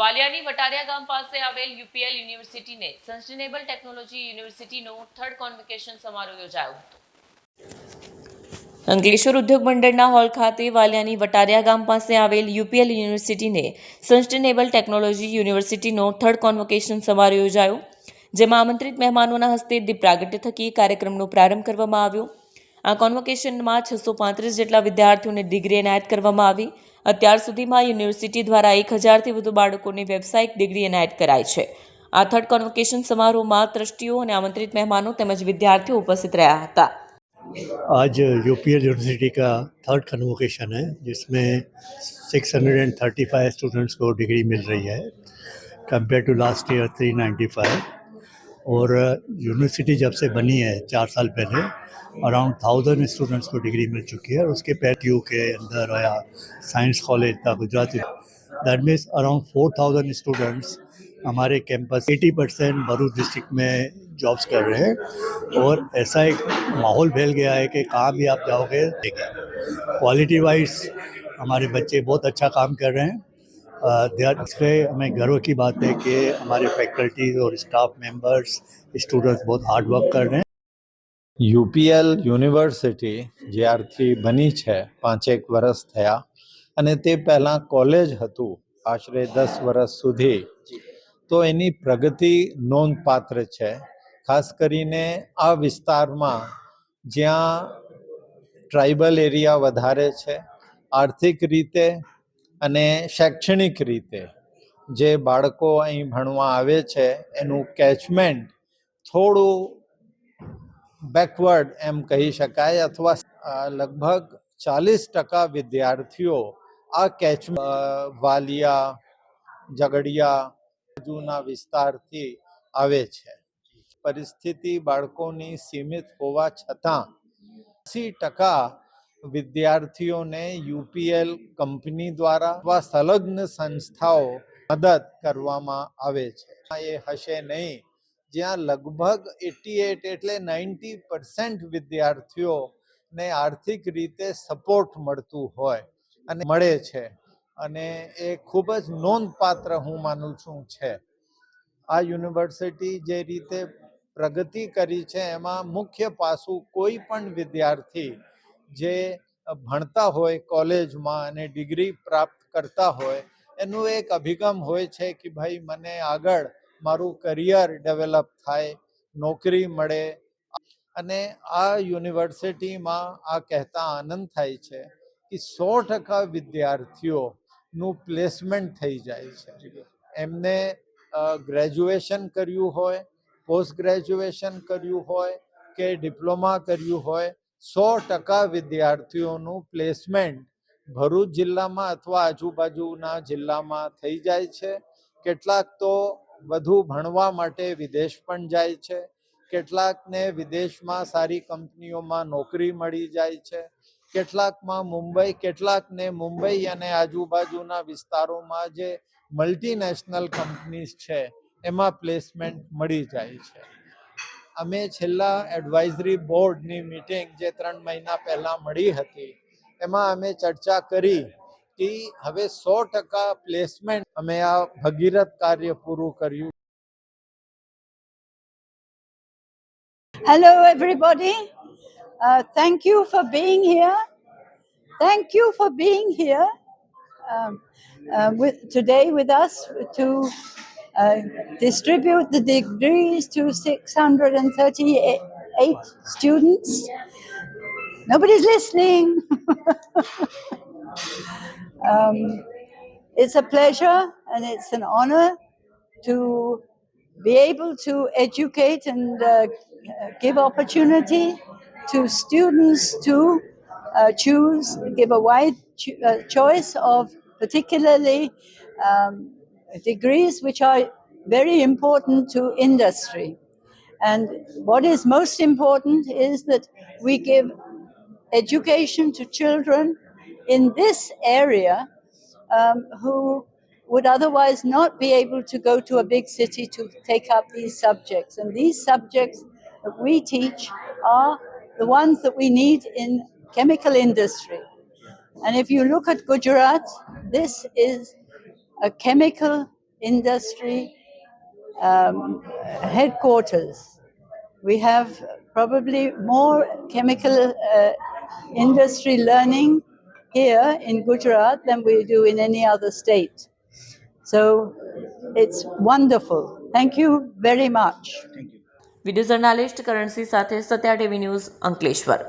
વાલિયાની વટારિયા ગામ પાસે આવેલ યુપીએલ યુનિવર્સિટીને સસ્ટેનેબલ ટેકનોલોજી યુનિવર્સિટીનો થર્ડ કોન્વોકેશન સમારોહ યોજાયો હતો. અંકલેશ્વર ઉદ્યોગ મંડળના હોલ ખાતે વાલિયાની વટારિયા ગામ પાસે આવેલ યુપીએલ યુનિવર્સિટીને સસ્ટેનેબલ ટેકનોલોજી યુનિવર્સિટીનો થર્ડ કોન્વોકેશન સમારોહ યોજાયો, જેમાં આમંત્રિત મહેમાનોના હસ્તે દીપ થકી કાર્યક્રમનો પ્રારંભ કરવામાં આવ્યો. આ કોન્વોકેશનમાં છસો પાંત્રીસ જેટલા વિદ્યાર્થીઓને ડિગ્રી એનાયત કરવામાં આવી. અત્યાર સુધીમાં યુનિવર્સિટી દ્વારા એક હજારથી વધુ બાળકોને વ્યવસાયિક ડિગ્રી એનાયત કરાઈ છે આ થર્ડ કોન્વોકેશન સમારોહમાં ટ્રસ્ટીઓ અને આમંત્રિત મહેમાનો તેમજ વિદ્યાર્થીઓ ઉપસ્થિત રહ્યા હતા आज यूपीएल यूनिवर्सिटी का थर्ड कन्वोकेशन है जिसमें 635 स्टूडेंट्स को डिग्री मिल रही है कंपेयर टू लास्ट ईयर 395 और यूनिवर्सिटी जब से बनी है, चार साल पहले अराउंड थाउज़ेंड स्टूडेंट्स को डिग्री मिल चुकी है और उसके पैट यू के अंदर या साइंस कॉलेज था, Gujarat. That means around four thousand students हमारे कैंपस 80 परसेंट भरूच डिस्ट्रिक्ट में जॉब्स कर रहे हैं और ऐसा एक माहौल फैल गया है कि कहाँ भी आप जाओगे देखें क्वालिटी वाइज हमारे बच्चे बहुत अच्छा काम कर रहे हैं। दे आर इसलिए हमें गर्व की बात है कि हमारे फैकल्टीज और स्टाफ मेंबर्स स्टूडेंट्स बहुत हार्ड वर्क कर रहे हैं યુપીએલ યુનિવર્સિટી જ્યારથી બની છે પાંચેક વર્ષ થયા અને તે પહેલાં કોલેજ હતું આશરે દસ વર્ષ સુધી તો એની પ્રગતિ નોંધપાત્ર છે ખાસ કરીને આ વિસ્તારમાં જ્યાં ટ્રાઇબલ એરિયા વધારે છે આર્થિક રીતે અને શૈક્ષણિક રીતે જે બાળકો અહીં ભણવા આવે છે, એનું કેચમેન્ટ થોડું બેકવર્ડ એમ કહી શકાય અથવા લગભગ ચાલીસ ટકા વિદ્યાર્થીઓ આ કેચ વાલિયા, ઝઘડિયા બાજુના વિસ્તારથી આવે છે. પરિસ્થિતિ બાળકોની સીમિત હોવા છતાં એંસી ટકા વિદ્યાર્થીઓને યુપીએલ કંપની દ્વારા અથવા સંલગ્ન સંસ્થાઓ મદદ કરવામાં આવે છે. એ હશે નહીં. જ્યાં લગભગ એટી એટ એટલે નાઇન્ટી પર્સન્ટ વિદ્યાર્થીઓને આર્થિક રીતે સપોર્ટ મળતું હોય અને મળે છે. અને એ ખૂબ જ નોંધપાત્ર હું માનું છું છે. આ યુનિવર્સિટી જે રીતે પ્રગતિ કરી છે, એમાં મુખ્ય પાસું કોઈ પણ વિદ્યાર્થી જે ભણતા હોય કોલેજમાં અને ડિગ્રી પ્રાપ્ત કરતા હોય, એનું એક અભિગમ હોય છે કે ભાઈ મને આગળ મારું કરિયર ડેવલપ થાય, નોકરી મળે અને આ યુનિવર્સિટીમાં આ કહેતા આનંદ થાય છે કે સો ટકા વિદ્યાર્થીઓનું પ્લેસમેન્ટ થઈ જાય છે. એમને ગ્રેજ્યુએશન કર્યું હોય, પોસ્ટ ગ્રેજ્યુએશન કર્યું હોય કે ડિપ્લોમા કર્યું હોય સો ટકા વિદ્યાર્થીઓનું પ્લેસમેન્ટ ભરૂચ જિલ્લામાં અથવા આજુબાજુના જિલ્લામાં થઈ જાય છે. કેટલાક તો વધુ ભણવા માટે વિદેશ પણ જાય છે. કેટલાકને વિદેશમાં સારી કંપનીઓમાં નોકરી મળી જાય છે. કેટલાકમાં મુંબઈ, કેટલાકને મુંબઈ અને આજુબાજુના વિસ્તારોમાં જે મલ્ટીનેશનલ કંપનીઝ છે, એમાં પ્લેસમેન્ટ મળી જાય છે. અમે છેલ્લા એડવાઇઝરી બોર્ડની મિટિંગ જે ત્રણ મહિના પહેલાં મળી હતી એમાં અમે ચર્ચા કરી કે હવે સો ટકા પ્લેસમેન્ટ અમે આ ભગીરથ કાર્ય પૂરું કર્યું everybody. Uh, thank you for being here. Thank you for being here um, uh, with, to uh, distribute the degrees to 638 students. Nobody's listening. um, it's a pleasure and it's an honor to be able to educate and uh, give opportunity to students to uh, choose, give a wide cho- uh, choice of particularly um, degrees which are very important to industry. And what is most important is that we give education to children in this area um, who would otherwise not be able to go to a big city to take up these subjects. And these subjects that we teach are the ones that we need in chemical industry. And if you look at Gujarat, this is a chemical industry um, headquarters. We have probably more chemical uh, industry learning here in Gujarat than we do in any other state. So it's wonderful. Thank you very much. Video journalist Karansingh સાથે Satya TV news Ankleshwar